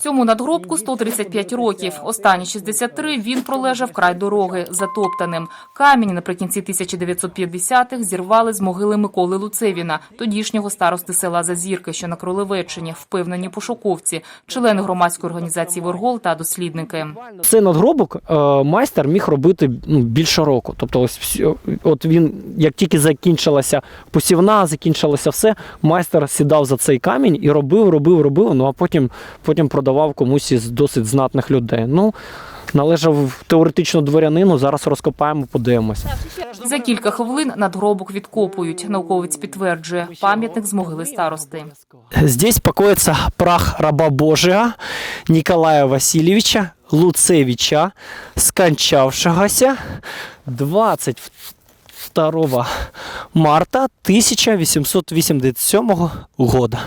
Цьому надгробку 135 років. Останні 63 він пролежав край дороги, затоптаним. Камінь наприкінці 1950-х зірвали з могили Миколи Луцевіна, тодішнього старости села Зазірки, що на Кролевеччині, впевнені пошуковці, члени громадської організації Воргол та дослідники. Цей надгробок е, майстер міг робити ну, більше року. Тобто, ось от він, як тільки закінчилася посівна, закінчилося все, майстер сідав за цей камінь і робив, робив, робив. Ну а потім, потім продавав комусь із досить знатних людей. Ну, належав теоретично дворянину. Зараз розкопаємо, подивимося. За кілька хвилин надгробок відкопують. Науковець підтверджує пам'ятник з могили старости. Здесь покоится прах раба Божия Николая Васильевича Луцевича, скончавшегося 22 марта 1887 года.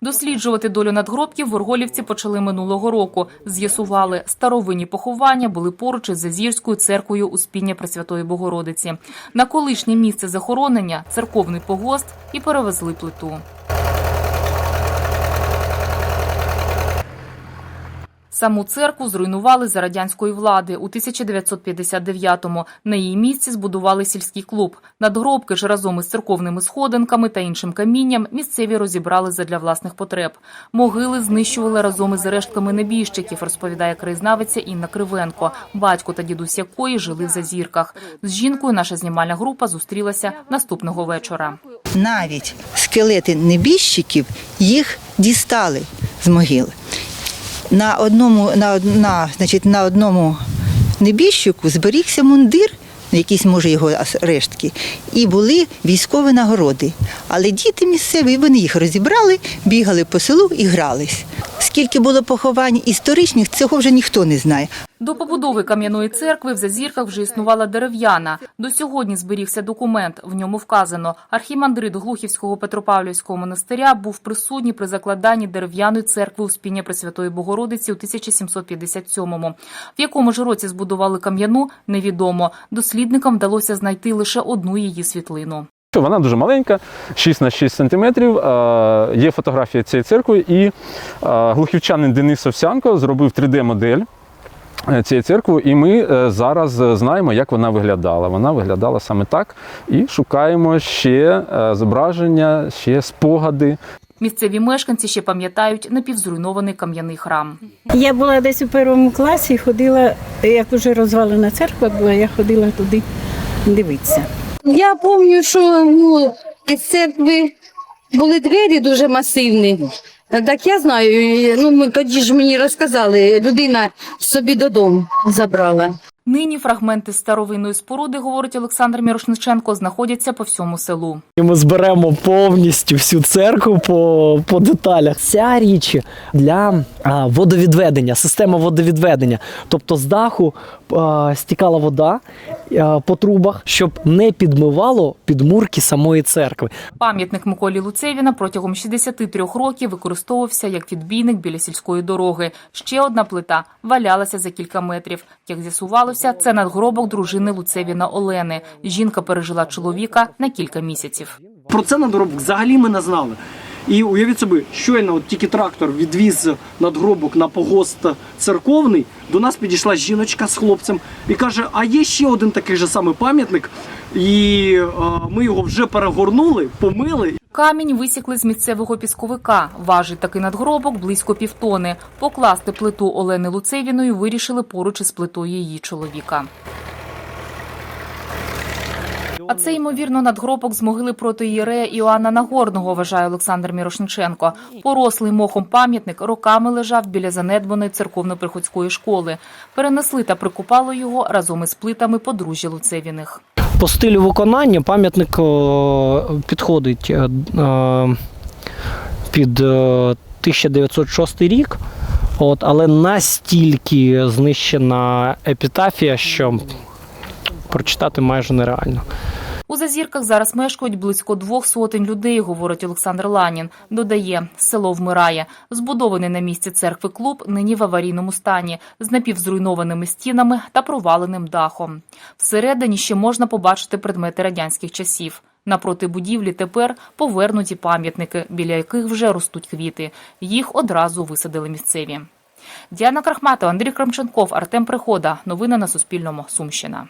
Досліджувати долю надгробків ворголівці почали минулого року. З'ясували, старовинні поховання були поруч із Зазірською церквою Успіння Пресвятої Богородиці. На колишнє місце захоронення церковний погост і перевезли плиту. Саму церкву зруйнували за радянської влади у 1959-му. На її місці збудували сільський клуб. Надгробки ж разом із церковними сходинками та іншим камінням місцеві розібрали задля власних потреб. Могили знищували разом із рештками небіжчиків, розповідає краєзнавиця Інна Кривенко, батько та дідусь якої жили в Зазірках. З жінкою наша знімальна група зустрілася наступного вечора. навіть скелети небіжчиків їх дістали з могили. На одному, на, на, значить, на одному небіжчику зберігся мундир, якісь, може, його рештки, і були військові нагороди. Але діти місцеві, вони їх розібрали, бігали по селу і грались. Скільки було поховань історичних, цього вже ніхто не знає. До побудови кам'яної церкви в Зазірках вже існувала дерев'яна. До сьогодні зберігся документ. В ньому вказано, архімандрит Глухівського Петропавлівського монастиря був присутній при закладанні дерев'яної церкви Успіння Пресвятої Богородиці у 1757-му. В якому ж році збудували кам'яну, невідомо. Дослідникам вдалося знайти лише одну її світлину. Вона дуже маленька, 6 на 6 сантиметрів. Е, Є фотографія цієї церкви, і е, глухівчанин Денис Овсянко зробив 3D-модель е, цієї церкви, і ми е, зараз е, знаємо, як вона виглядала. Вона виглядала саме так. І шукаємо ще зображення, ще спогади. Місцеві мешканці ще пам'ятають напівзруйнований кам'яний храм. Я була десь у першому класі, ходила, як вже розвалена церква була, я ходила туди дивитися. Я пам'ятаю, що ну, із церкви були двері дуже масивні. Так я знаю, ну ми- тоді ж мені розказали, людина собі додому забрала. Нині фрагменти старовинної споруди, говорить Олександр Мірошниченко, знаходяться по всьому селу. Ми зберемо повністю всю церкву по, по деталях. Ця річ для а, водовідведення, система водовідведення. Тобто з даху а, стікала вода а, по трубах, щоб не підмивало підмурки самої церкви. Пам'ятник Миколі Луцевіна протягом 63 років використовувався як відбійник біля сільської дороги. Ще одна плита валялася за кілька метрів. Як з'ясувалося, це надгробок дружини Луцевіна Олени. Жінка пережила чоловіка на кілька місяців. Про це надгробок взагалі ми не знали. І уявіть собі, щойно от тільки трактор відвіз надгробок на погост церковний, до нас підійшла жіночка з хлопцем і каже: а є ще один такий же самий пам'ятник, і е, ми його вже перегорнули, помили. Камінь висікли з місцевого пісковика. Важить такий надгробок близько півтони. Покласти плиту Олени Луцевіної вирішили поруч із плитою її чоловіка. А це, ймовірно, надгробок з могили проти Єрея Іоанна Нагорного, вважає Олександр Мірошниченко. Порослий мохом пам'ятник роками лежав біля занедбаної церковно-приходської школи. Перенесли та прикупали його разом із плитами подружжя Луцевіних. По стилю виконання пам'ятник о, підходить е, е, під е, 1906 рік, от, але настільки знищена епітафія, що прочитати майже нереально. У Зазірках зараз мешкають близько двох сотень людей, говорить Олександр Ланін. Додає, село вмирає. Збудований на місці церкви клуб нині в аварійному стані, з напівзруйнованими стінами та проваленим дахом. Всередині ще можна побачити предмети радянських часів. Напроти будівлі тепер повернуті пам'ятники, біля яких вже ростуть квіти. Їх одразу висадили місцеві. Діана Крахматова, Андрій Крамченков, Артем Прихода. Новини на Суспільному. Сумщина.